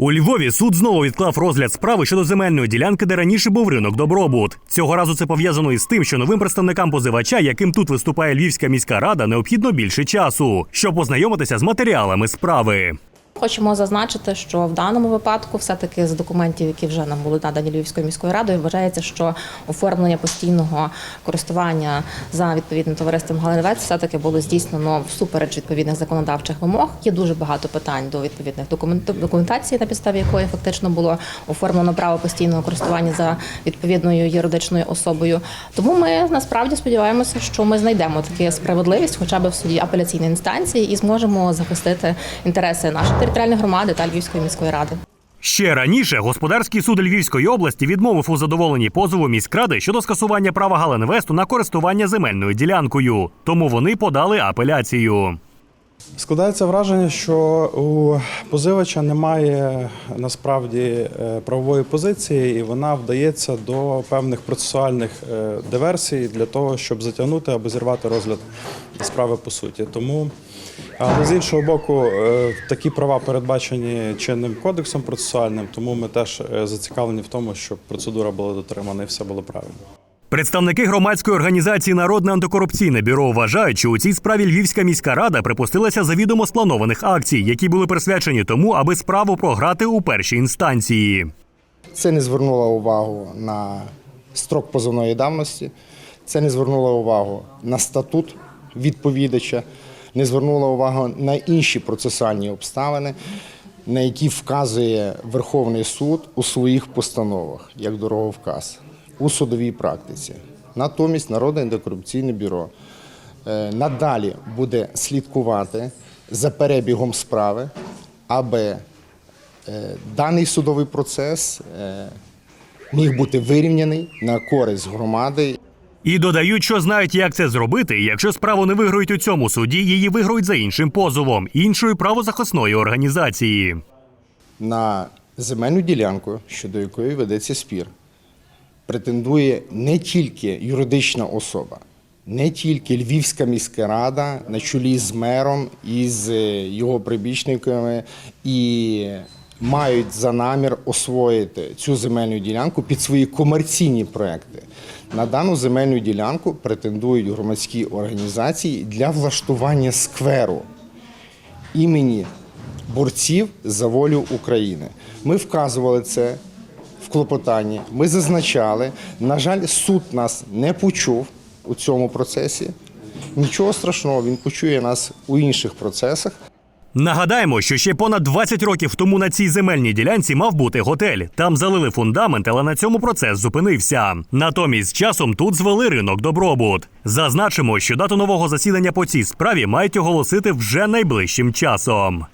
У Львові суд знову відклав розгляд справи щодо земельної ділянки, де раніше був ринок Добробут. Цього разу це пов'язано із тим, що новим представникам позивача, яким тут виступає Львівська міська рада, необхідно більше часу, щоб познайомитися з матеріалами справи. Хочемо зазначити, що в даному випадку, все-таки з документів, які вже нам були надані Львівською міською радою, вважається, що оформлення постійного користування за відповідним товариством Галинвець все-таки було здійснено всупереч відповідних законодавчих вимог. Є дуже багато питань до відповідних документ- документації, на підставі якої фактично було оформлено право постійного користування за відповідною юридичною особою. Тому ми насправді сподіваємося, що ми знайдемо таку справедливість, хоча б в суді апеляційної інстанції, і зможемо захистити інтереси нашої територіальної громади та Львівської міської ради. Ще раніше господарський суд Львівської області відмовив у задоволенні позову міськради щодо скасування права Галенвесту на користування земельною ділянкою. Тому вони подали апеляцію. Складається враження, що у позивача немає насправді е, правової позиції, і вона вдається до певних процесуальних е, диверсій для того, щоб затягнути або зірвати розгляд справи по суті. Тому, але з іншого боку, е, такі права передбачені чинним кодексом процесуальним, тому ми теж е, зацікавлені в тому, щоб процедура була дотримана і все було правильно. Представники громадської організації Народне антикорупційне бюро вважають, що у цій справі Львівська міська рада припустилася завідомо спланованих акцій, які були присвячені тому, аби справу програти у першій інстанції. Це не звернуло увагу на строк позовної давності, це не звернуло увагу на статут відповідача, не звернуло увагу на інші процесуальні обставини, на які вказує Верховний суд у своїх постановах, як дороговказ, у судовій практиці. Натомість Народне антикорупційне бюро е, надалі буде слідкувати за перебігом справи, аби е, даний судовий процес е, міг бути вирівняний на користь громади І додають, що знають, як це зробити. Якщо справу не виграють у цьому суді, її виграють за іншим позовом іншої правозахисної організації. на земельну ділянку, щодо якої ведеться спір, претендує не тільки юридична особа, не тільки Львівська міська рада на чолі з мером і з е, його прибічниками, і мають за намір освоїти цю земельну ділянку під свої комерційні проекти. На дану земельну ділянку претендують громадські організації для влаштування скверу імені борців за волю України. Ми вказували це в клопотанні, ми зазначали. На жаль, суд нас не почув у цьому процесі. Нічого страшного, він почує нас у інших процесах. Нагадаємо, що ще понад 20 років тому на цій земельній ділянці мав бути готель. Там залили фундамент, але на цьому процес зупинився. Натомість часом тут звели ринок добробут. Зазначимо, що дату нового засідання по цій справі мають оголосити вже найближчим часом.